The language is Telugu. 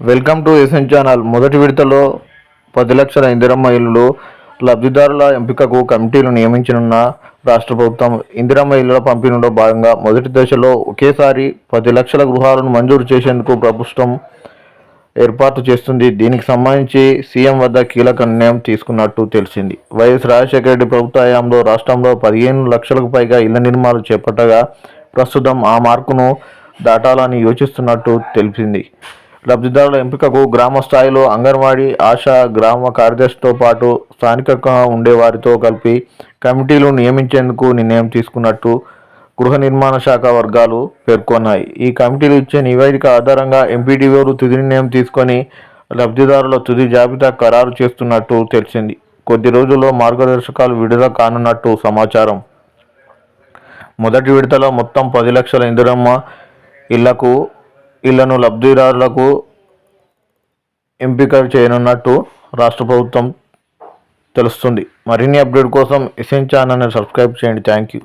Welcome to SN channel. మొదటి విడతలో పది లక్షల ఇందిరమ్మ ఇల్లులు లబ్ధిదారుల ఎంపికకు కమిటీలు నియమించనున్న రాష్ట్ర ప్రభుత్వం ఇందిరమ్మ ఇల్లుల పంపిణీలో భాగంగా మొదటి దశలో ఒకేసారి పది లక్షల గృహాలను మంజూరు చేసేందుకు ప్రభుత్వం ఏర్పాటు చేస్తుంది. దీనికి సంబంధించి సీఎం వద్ద కీలక నిర్ణయం తీసుకున్నట్టు తెలిసింది. వైఎస్ రాజశేఖర రెడ్డి ప్రభుత్వ హయాంలో రాష్ట్రంలో పదిహేను లక్షలకు పైగా ఇళ్ళ నిర్మాణాలు చేపట్టగా ప్రస్తుతం ఆ మార్కును దాటాలని యోచిస్తున్నట్టు తెలిపింది లబ్ధిదారుల ఎంపికకు గ్రామ స్థాయిలో అంగన్వాడీ ఆశా గ్రామ కార్యదర్శితో పాటు స్థానికంగా ఉండేవారితో కలిపి కమిటీలు నియమించేందుకు నిర్ణయం తీసుకున్నట్టు గృహ నిర్మాణ శాఖ వర్గాలు పేర్కొన్నాయి. ఈ కమిటీలు ఇచ్చే నివేదిక ఆధారంగా ఎంపీడీఓలు తుది నిర్ణయం తీసుకొని లబ్ధిదారుల తుది జాబితా ఖరారు చేస్తున్నట్టు తెలిసింది. కొద్ది రోజుల్లో మార్గదర్శకాలు విడుదల కానున్నట్టు సమాచారం. మొదటి విడతలో మొత్తం పది లక్షల ఇందిరమ్మ ఇళ్ళకు ఇళ్ళను లబ్ధిదారులకు ఎంపిక చేయనున్నట్టు రాష్ట్ర ప్రభుత్వం తెలుస్తుంది. మరిన్ని అప్డేట్ కోసం ఎసెన్ ఛానల్ని సబ్స్క్రైబ్ చేయండి. Thank you